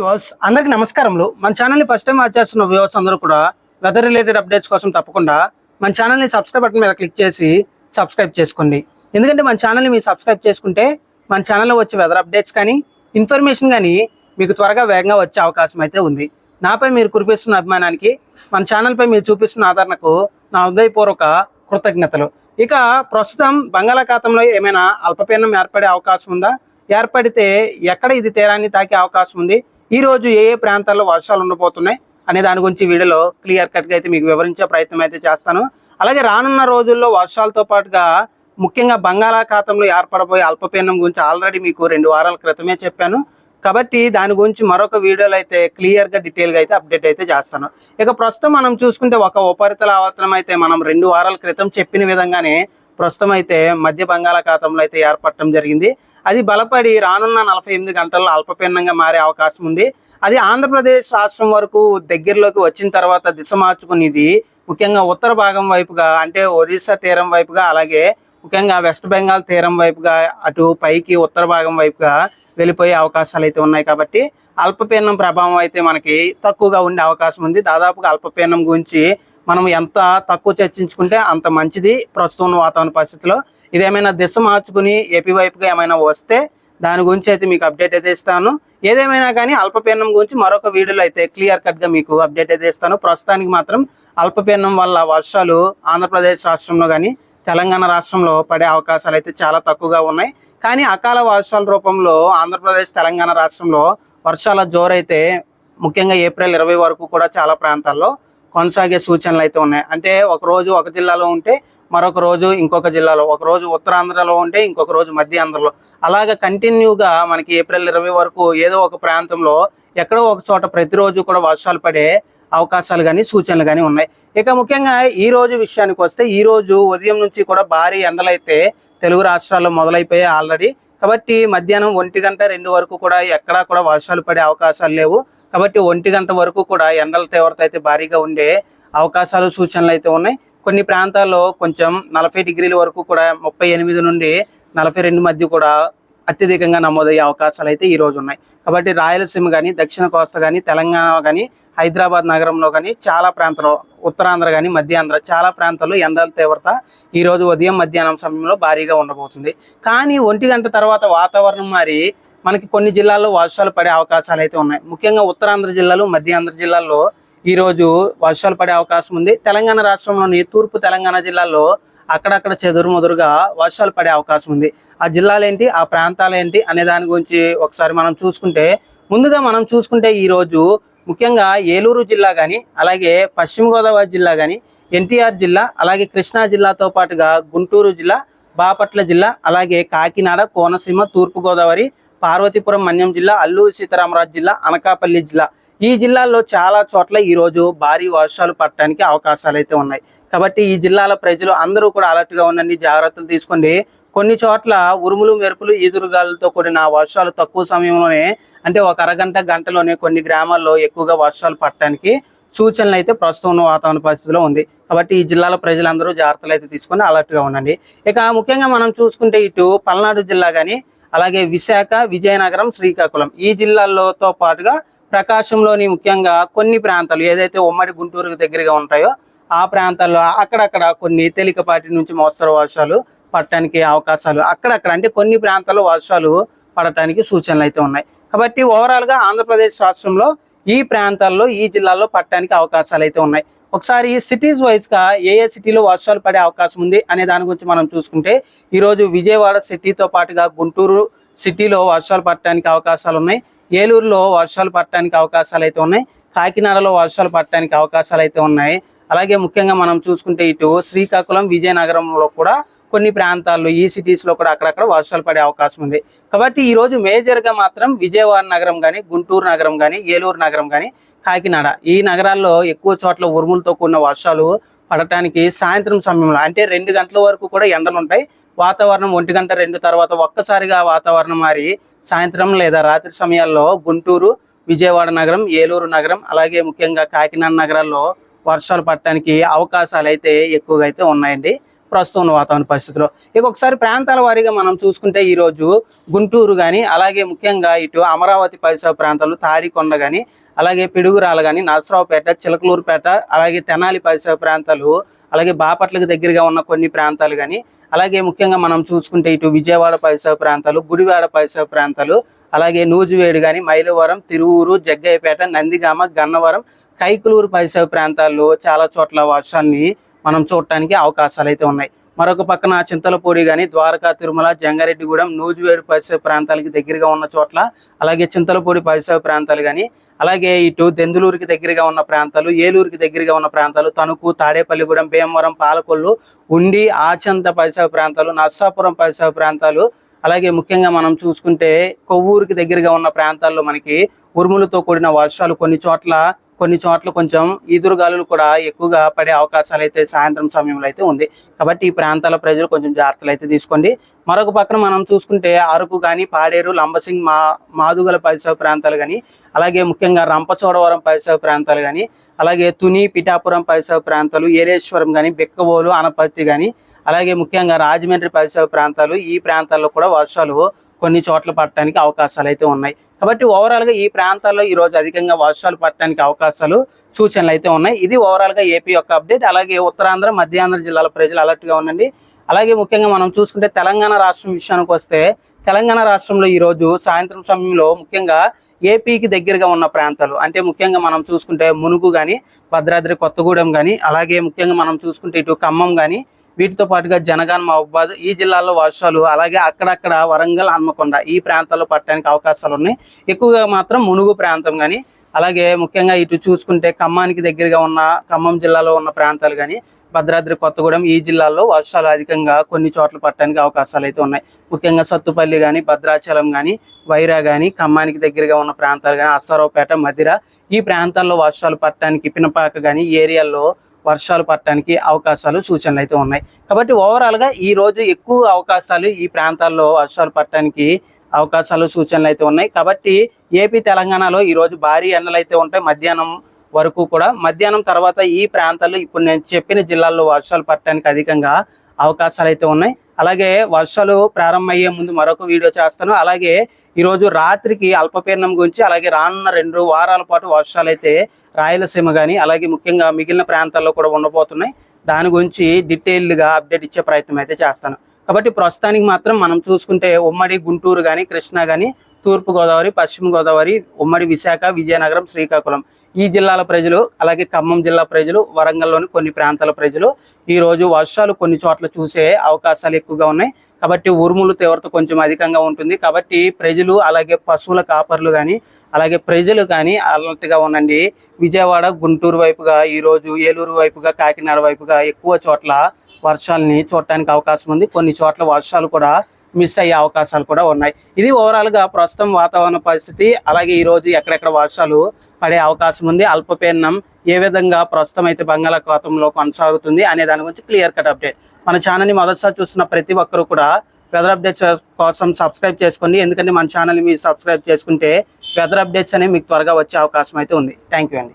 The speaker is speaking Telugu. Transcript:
వ్యూవర్స్ అందరికి నమస్కారములు. మన ఛానల్ని ఫస్ట్ టైం వాచ్ చేస్తున్న వ్యూవర్స్ అందరూ కూడా వెదర్ రిలేటెడ్ అప్డేట్స్ కోసం తప్పకుండా మన ఛానల్ని సబ్స్క్రైబ్ బటన్ మీద క్లిక్ చేసి సబ్స్క్రైబ్ చేసుకోండి. ఎందుకంటే మన ఛానల్ని మీరు సబ్స్క్రైబ్ చేసుకుంటే మన ఛానల్లో వచ్చే వెదర్ అప్డేట్స్ కానీ ఇన్ఫర్మేషన్ కానీ మీకు త్వరగా వేగంగా వచ్చే అవకాశం అయితే ఉంది. నాపై మీరు కురిపిస్తున్న అభిమానానికి మన ఛానల్పై మీరు చూపిస్తున్న ఆదరణకు నా హృదయపూర్వక కృతజ్ఞతలు. ఇక ప్రస్తుతం బంగాళాఖాతంలో ఏమైనా అల్పపీడనం ఏర్పడే అవకాశం ఉందా? ఏర్పడితే ఎక్కడ ఇది తీరాన్ని తాకే అవకాశం ఉంది? ఈ రోజు ఏ ఏ ప్రాంతాల్లో వర్షాలు ఉండబోతున్నాయి అనే దాని గురించి వీడియోలో క్లియర్ కట్గా అయితే మీకు వివరించే ప్రయత్నం అయితే చేస్తాను. అలాగే రానున్న రోజుల్లో వర్షాలతో పాటుగా ముఖ్యంగా బంగాళాఖాతంలో ఏర్పడబోయే అల్పపీడనం గురించి ఆల్రెడీ మీకు రెండు వారాల క్రితమే చెప్పాను. కాబట్టి దాని గురించి మరొక వీడియోలో అయితే క్లియర్గా డీటెయిల్గా అయితే అప్డేట్ అయితే చేస్తాను. ఇక ప్రస్తుతం మనం చూసుకుంటే ఒక ఉపరితల ఆవర్తనం అయితే మనం రెండు వారాల క్రితం చెప్పిన విధంగానే ప్రస్తుతం అయితే మధ్య బంగాళాఖాతంలో అయితే ఏర్పడటం జరిగింది. అది బలపడి రానున్న నలభై ఎనిమిది గంటల్లో అల్పపీడనంగా మారే అవకాశం ఉంది. అది ఆంధ్రప్రదేశ్ రాష్ట్రం వరకు దగ్గరలోకి వచ్చిన తర్వాత దిశ మార్చుకునేది ముఖ్యంగా ఉత్తర భాగం వైపుగా అంటే ఒరిస్సా తీరం వైపుగా అలాగే ముఖ్యంగా వెస్ట్ బెంగాల్ తీరం వైపుగా అటు పైకి ఉత్తర భాగం వైపుగా వెళ్ళిపోయే అవకాశాలు అయితే ఉన్నాయి కాబట్టి అల్పపీడనం ప్రభావం అయితే మనకి తక్కువగా ఉండే అవకాశం ఉంది. దాదాపుగా అల్పపీడనం గురించి మనం ఎంత తక్కువ చర్చించుకుంటే అంత మంచిది ప్రస్తుతం వాతావరణ పరిస్థితిలో. ఇదేమైనా దిశ మార్చుకుని ఏపీ వైపుగా ఏమైనా వస్తే దాని గురించి అయితే మీకు అప్డేట్ అయితే ఇస్తాను. ఏదేమైనా కానీ అల్పపీడనం గురించి మరొక వీడియోలో అయితే క్లియర్ కట్గా మీకు అప్డేట్ అయితే ఇస్తాను. ప్రస్తుతానికి మాత్రం అల్పపీడనం వల్ల వర్షాలు ఆంధ్రప్రదేశ్ రాష్ట్రంలో కానీ తెలంగాణ రాష్ట్రంలో పడే అవకాశాలు అయితే చాలా తక్కువగా ఉన్నాయి. కానీ అకాల వర్షాల రూపంలో ఆంధ్రప్రదేశ్ తెలంగాణ రాష్ట్రంలో వర్షాల జోరైతే ముఖ్యంగా ఏప్రిల్ ఇరవై వరకు కూడా చాలా ప్రాంతాల్లో కొనసాగే సూచనలు అయితే ఉన్నాయి. అంటే ఒక రోజు ఒక జిల్లాలో ఉంటే మరొక రోజు ఇంకొక జిల్లాలో ఒక రోజు ఉత్తరాంధ్రలో ఉంటే ఇంకొక రోజు మధ్య ఆంధ్రలో అలాగ కంటిన్యూగా మనకి ఏప్రిల్ ఇరవై వరకు ఏదో ఒక ప్రాంతంలో ఎక్కడో ఒక చోట ప్రతిరోజు కూడా వర్షాలు పడే అవకాశాలు కానీ సూచనలు కానీ ఉన్నాయి. ఇక ముఖ్యంగా ఈ రోజు విషయానికి వస్తే ఈ రోజు ఉదయం నుంచి కూడా భారీ ఎండలైతే తెలుగు రాష్ట్రాల్లో మొదలైపోయాయి ఆల్రెడీ. కాబట్టి మధ్యాహ్నం ఒంటి గంట రెండు వరకు కూడా ఎక్కడా కూడా వర్షాలు పడే అవకాశాలు లేవు. కాబట్టి ఒంటి గంట వరకు కూడా ఎండల తీవ్రత అయితే భారీగా ఉండే అవకాశాలు సూచనలు అయితే ఉన్నాయి. కొన్ని ప్రాంతాల్లో కొంచెం నలభై డిగ్రీల వరకు కూడా ముప్పై ఎనిమిది నుండి నలభై రెండు మధ్య కూడా అత్యధికంగా నమోదయ్యే అవకాశాలు అయితే ఈ రోజు ఉన్నాయి. కాబట్టి రాయలసీమ కానీ దక్షిణ కోస్తా కానీ తెలంగాణ కానీ హైదరాబాద్ నగరంలో కానీ చాలా ప్రాంతాల్లో ఉత్తరాంధ్ర కానీ మధ్యాంధ్ర చాలా ప్రాంతాల్లో ఎండల తీవ్రత ఈరోజు ఉదయం మధ్యాహ్నం సమయంలో భారీగా ఉండబోతుంది. కానీ ఒంటి గంట తర్వాత వాతావరణం మారి మనకి కొన్ని జిల్లాల్లో వర్షాలు పడే అవకాశాలు అయితే ఉన్నాయి. ముఖ్యంగా ఉత్తరాంధ్ర జిల్లాలు మధ్యాంధ్ర జిల్లాల్లో ఈరోజు వర్షాలు పడే అవకాశం ఉంది. తెలంగాణ రాష్ట్రంలోని తూర్పు తెలంగాణ జిల్లాల్లో అక్కడక్కడ చెదురుమదురుగా వర్షాలు పడే అవకాశం ఉంది. ఆ జిల్లాలేంటి ఆ ప్రాంతాలు ఏంటి? అనే దాని గురించి ఒకసారి మనం చూసుకుంటే ముందుగా మనం చూసుకుంటే ఈరోజు ముఖ్యంగా ఏలూరు జిల్లా కానీ అలాగే పశ్చిమ గోదావరి జిల్లా కానీ ఎన్టీఆర్ జిల్లా అలాగే కృష్ణా జిల్లాతో పాటుగా గుంటూరు జిల్లా బాపట్ల జిల్లా అలాగే కాకినాడ కోనసీమ తూర్పుగోదావరి పార్వతీపురం మన్యం జిల్లా అల్లూరు సీతారామరాజు జిల్లా అనకాపల్లి జిల్లా. ఈ జిల్లాల్లో చాలా చోట్ల ఈరోజు భారీ వర్షాలు పడటానికి అవకాశాలు అయితే ఉన్నాయి. కాబట్టి ఈ జిల్లాల ప్రజలు అందరూ కూడా అలర్ట్గా ఉండండి జాగ్రత్తలు తీసుకోండి. కొన్ని చోట్ల ఉరుములు మెరుపులు ఈదురుగాలతో కూడిన వర్షాలు తక్కువ సమయంలోనే అంటే ఒక అరగంట గంటలోనే కొన్ని గ్రామాల్లో ఎక్కువగా వర్షాలు పడటానికి సూచనలు అయితే ప్రస్తుతం ఉన్న వాతావరణ పరిస్థితిలో ఉంది. కాబట్టి ఈ జిల్లాల ప్రజలందరూ జాగ్రత్తలు అయితే తీసుకొని అలర్ట్గా ఉండండి. ఇక ముఖ్యంగా మనం చూసుకుంటే ఇటు పల్నాడు జిల్లా కానీ అలాగే విశాఖ విజయనగరం శ్రీకాకుళం ఈ జిల్లాల్లోతో పాటుగా ప్రకాశంలోని ముఖ్యంగా కొన్ని ప్రాంతాలు ఏదైతే ఉమ్మడి గుంటూరుకు దగ్గరగా ఉంటాయో ఆ ప్రాంతాల్లో అక్కడక్కడ కొన్ని తేలికపాటి నుంచి మోస్తరు వర్షాలు పడటానికి అవకాశాలు అక్కడక్కడ అంటే కొన్ని ప్రాంతాల్లో వర్షాలు పడటానికి సూచనలు అయితే ఉన్నాయి. కాబట్టి ఓవరాల్గా ఆంధ్రప్రదేశ్ రాష్ట్రంలో ఈ ప్రాంతాల్లో ఈ జిల్లాల్లో పడటానికి అవకాశాలు అయితే ఉన్నాయి. ఒకసారి సిటీస్ వైజ్గా ఏ ఏ సిటీలో వర్షాలు పడే అవకాశం ఉంది అనే దాని గురించి మనం చూసుకుంటే ఈరోజు విజయవాడ సిటీతో పాటుగా గుంటూరు సిటీలో వర్షాలు పడటానికి అవకాశాలు ఉన్నాయి. ఏలూరులో వర్షాలు పడటానికి అవకాశాలు అయితే ఉన్నాయి. కాకినాడలో వర్షాలు పడటానికి అవకాశాలు అయితే ఉన్నాయి. అలాగే ముఖ్యంగా మనం చూసుకుంటే ఇటు శ్రీకాకుళం విజయనగరంలో కూడా కొన్ని ప్రాంతాల్లో ఈ సిటీస్లో కూడా అక్కడక్కడ వర్షాలు పడే అవకాశం ఉంది. కాబట్టి ఈరోజు మేజర్గా మాత్రం విజయవాడ నగరం కానీ గుంటూరు నగరం కానీ ఏలూరు నగరం కానీ కాకినాడ. ఈ నగరాల్లో ఎక్కువ చోట్ల ఉరుములతో కూడిన వర్షాలు పడటానికి సాయంత్రం సమయంలో అంటే రెండు గంటల వరకు కూడా ఎండలు ఉంటాయి వాతావరణం ఒంటి గంట రెండు తర్వాత ఒక్కసారిగా వాతావరణం మారి సాయంత్రం లేదా రాత్రి సమయాల్లో గుంటూరు విజయవాడ నగరం ఏలూరు నగరం అలాగే ముఖ్యంగా కాకినాడ నగరాల్లో వర్షాలు పడటానికి అవకాశాలు అయితే ఎక్కువగా అయితే ఉన్నాయండి. ప్రస్తుతం ఉన్న వాతావరణ పరిస్థితుల్లో ఇక ఒకసారి ప్రాంతాల వారీగా మనం చూసుకుంటే ఈరోజు గుంటూరు కానీ అలాగే ముఖ్యంగా ఇటు అమరావతి పరిసర ప్రాంతాలు తాడికొండ కానీ అలాగే పిడుగురాలు కానీ నరసరావుపేట చిలకలూరుపేట అలాగే తెనాలి పరిసర ప్రాంతాలు అలాగే బాపట్లకు దగ్గరగా ఉన్న కొన్ని ప్రాంతాలు కానీ అలాగే ముఖ్యంగా మనం చూసుకుంటే ఇటు విజయవాడ పరిసర ప్రాంతాలు గుడివాడ పరిసర ప్రాంతాలు అలాగే నూజివేడు కానీ మైలవరం తిరువూరు జగ్గయ్యపేట నందిగామ గన్నవరం కైకులూరు పరిసర ప్రాంతాల్లో చాలా చోట్ల వర్షాన్ని మనం చూడటానికి అవకాశాలు అయితే ఉన్నాయి. మరొక పక్కన చింతలపూడి కానీ ద్వారకా తిరుమల జంగారెడ్డిగూడెం నూజివేడు పరిసర ప్రాంతాలకి దగ్గరగా ఉన్న చోట్ల అలాగే చింతలపూడి పరిసర ప్రాంతాలు కానీ అలాగే ఇటు దెందులూరుకి దగ్గరగా ఉన్న ప్రాంతాలు ఏలూరుకి దగ్గరగా ఉన్న ప్రాంతాలు తణుకు తాడేపల్లిగూడెం భీమవరం పాలకొల్లు ఉండి ఆచంత పరిసర ప్రాంతాలు నర్సాపురం పరిసర ప్రాంతాలు అలాగే ముఖ్యంగా మనం చూసుకుంటే కొవ్వూరుకి దగ్గరగా ఉన్న ప్రాంతాల్లో మనకి ఉరుములతో కూడిన వర్షాలు కొన్ని చోట్ల కొన్ని చోట్ల కొంచెం ఈదురు గాలులు కూడా ఎక్కువగా పడే అవకాశాలు అయితే సాయంత్రం సమయంలో అయితే ఉంది. కాబట్టి ఈ ప్రాంతాల ప్రజలు కొంచెం జాగ్రత్తలు అయితే తీసుకోండి. మరొక పక్కన మనం చూసుకుంటే అరకు కానీ పాడేరు లంబసింగ్ మా మాదుగల పరిసర ప్రాంతాలు కానీ అలాగే ముఖ్యంగా రంపచోడవరం పరిసర ప్రాంతాలు కానీ అలాగే తుని పిఠాపురం పరిసర ప్రాంతాలు ఏలేశ్వరం కానీ బిక్కబోలు అనపర్తి కానీ అలాగే ముఖ్యంగా రాజమండ్రి పరిసర ప్రాంతాలు ఈ ప్రాంతాల్లో కూడా వర్షాలు కొన్ని చోట్ల పడటానికి అవకాశాలు అయితే ఉన్నాయి. కాబట్టి ఓవరాల్గా ఈ ప్రాంతాల్లో ఈరోజు అధికంగా వర్షాలు పడటానికి అవకాశాలు సూచనలు అయితే ఉన్నాయి. ఇది ఓవరాల్గా ఏపీ యొక్క అప్డేట్ అలాగే ఉత్తరాంధ్ర మధ్యాంధ్ర జిల్లాల ప్రజలు అలర్ట్గా ఉండండి. అలాగే ముఖ్యంగా మనం చూసుకుంటే తెలంగాణ రాష్ట్రం విషయానికి వస్తే తెలంగాణ రాష్ట్రంలో ఈరోజు సాయంత్రం సమయంలో ముఖ్యంగా ఏపీకి దగ్గరగా ఉన్న ప్రాంతాలు అంటే ముఖ్యంగా మనం చూసుకుంటే మునుగు కానీ భద్రాద్రి కొత్తగూడెం కానీ అలాగే ముఖ్యంగా మనం చూసుకుంటే ఇటు ఖమ్మం కానీ వీటితో పాటుగా జనగాన్ మహబాద్ ఈ జిల్లాల్లో వర్షాలు అలాగే అక్కడక్కడ వరంగల్ హన్మకొండ ఈ ప్రాంతాల్లో పట్టడానికి అవకాశాలు ఉన్నాయి. ఎక్కువగా మాత్రం మునుగు ప్రాంతం కానీ అలాగే ముఖ్యంగా ఇటు చూసుకుంటే ఖమ్మానికి దగ్గరగా ఉన్న ఖమ్మం జిల్లాలో ఉన్న ప్రాంతాలు కానీ భద్రాద్రి కొత్తగూడెం ఈ జిల్లాల్లో వర్షాలు అధికంగా కొన్ని చోట్ల పట్టడానికి అవకాశాలు అయితే ఉన్నాయి. ముఖ్యంగా సత్తుపల్లి కానీ భద్రాచలం కానీ వైరా కానీ ఖమ్మానికి దగ్గరగా ఉన్న ప్రాంతాలు కానీ అస్సారావుపేట మదిర ఈ ప్రాంతాల్లో వర్షాలు పట్టడానికి పినపాక కానీ ఈ ఏరియాల్లో వర్షాలు పట్టడానికి అవకాశాలు సూచనలు అయితే ఉన్నాయి. కాబట్టి ఓవరాల్గా ఈరోజు ఈ రోజు ఎక్కువ అవకాశాలు ఈ ప్రాంతాల్లో వర్షాలు పట్టడానికి అవకాశాలు సూచనలు అయితే ఉన్నాయి. కాబట్టి ఏపీ తెలంగాణలో ఈరోజు భారీ ఎండలు అయితే ఉంటాయి. మధ్యాహ్నం వరకు కూడా మధ్యాహ్నం తర్వాత ఈ ప్రాంతాల్లో ఇప్పుడు నేను చెప్పిన జిల్లాల్లో వర్షాలు పట్టడానికి అధికంగా అవకాశాలు అయితే ఉన్నాయి. అలాగే వర్షాలు ప్రారంభమయ్యే ముందు మరొక వీడియో చేస్తాను. అలాగే ఈరోజు రాత్రికి అల్పపీడనం గురించి అలాగే రానున్న రెండు వారాల పాటు వర్షాలు అయితే రాయలసీమ కానీ అలాగే ముఖ్యంగా మిగిలిన ప్రాంతాల్లో కూడా ఉండబోతున్నాయి. దాని గురించి డీటెయిల్డ్గా అప్డేట్ ఇచ్చే ప్రయత్నం అయితే చేస్తాను. కాబట్టి ప్రస్తుతానికి మాత్రం మనం చూసుకుంటే ఉమ్మడి గుంటూరు కానీ కృష్ణా కానీ తూర్పుగోదావరి పశ్చిమగోదావరి పశ్చిమ గోదావరి ఉమ్మడి విశాఖ విజయనగరం శ్రీకాకుళం ఈ జిల్లాల ప్రజలు అలాగే ఖమ్మం జిల్లా ప్రజలు వరంగల్లోని కొన్ని ప్రాంతాల ప్రజలు ఈరోజు వర్షాలు కొన్ని చోట్ల చూసే అవకాశాలు ఎక్కువగా ఉన్నాయి. కాబట్టి ఉరుములు తీవ్రత కొంచెం అధికంగా ఉంటుంది. కాబట్టి ప్రజలు అలాగే పశువుల కాపర్లు కానీ అలాగే ప్రజలు కానీ అలర్ట్గా ఉండండి. విజయవాడ గుంటూరు వైపుగా ఈరోజు ఏలూరు వైపుగా కాకినాడ వైపుగా ఎక్కువ చోట్ల వర్షాలని చూడటానికి అవకాశం ఉంది. కొన్ని చోట్ల వర్షాలు కూడా మిస్ అయ్యే అవకాశాలు కూడా ఉన్నాయి. ఇది ఓవరాల్గా ప్రస్తుతం వాతావరణ పరిస్థితి. అలాగే ఈరోజు ఎక్కడెక్కడ వర్షాలు పడే అవకాశం ఉంది. అల్పపీడనం ఏ విధంగా ప్రస్తుతం అయితే బంగాళాఖాతంలో కొనసాగుతుంది అనే దాని గురించి క్లియర్ కట్ అప్డేట్. మన ఛానల్ని మొదటిసారి చూస్తున్న ప్రతి ఒక్కరు కూడా వెదర్ అప్డేట్స్ కోసం సబ్స్క్రైబ్ చేసుకోండి ఎందుకంటే మన ఛానల్ని మీరు సబ్స్క్రైబ్ చేసుకుంటే వెదర్ అప్డేట్స్ అనేవి మీకు త్వరగా వచ్చే అవకాశం అయితే ఉంది. థ్యాంక్ యూ అండి.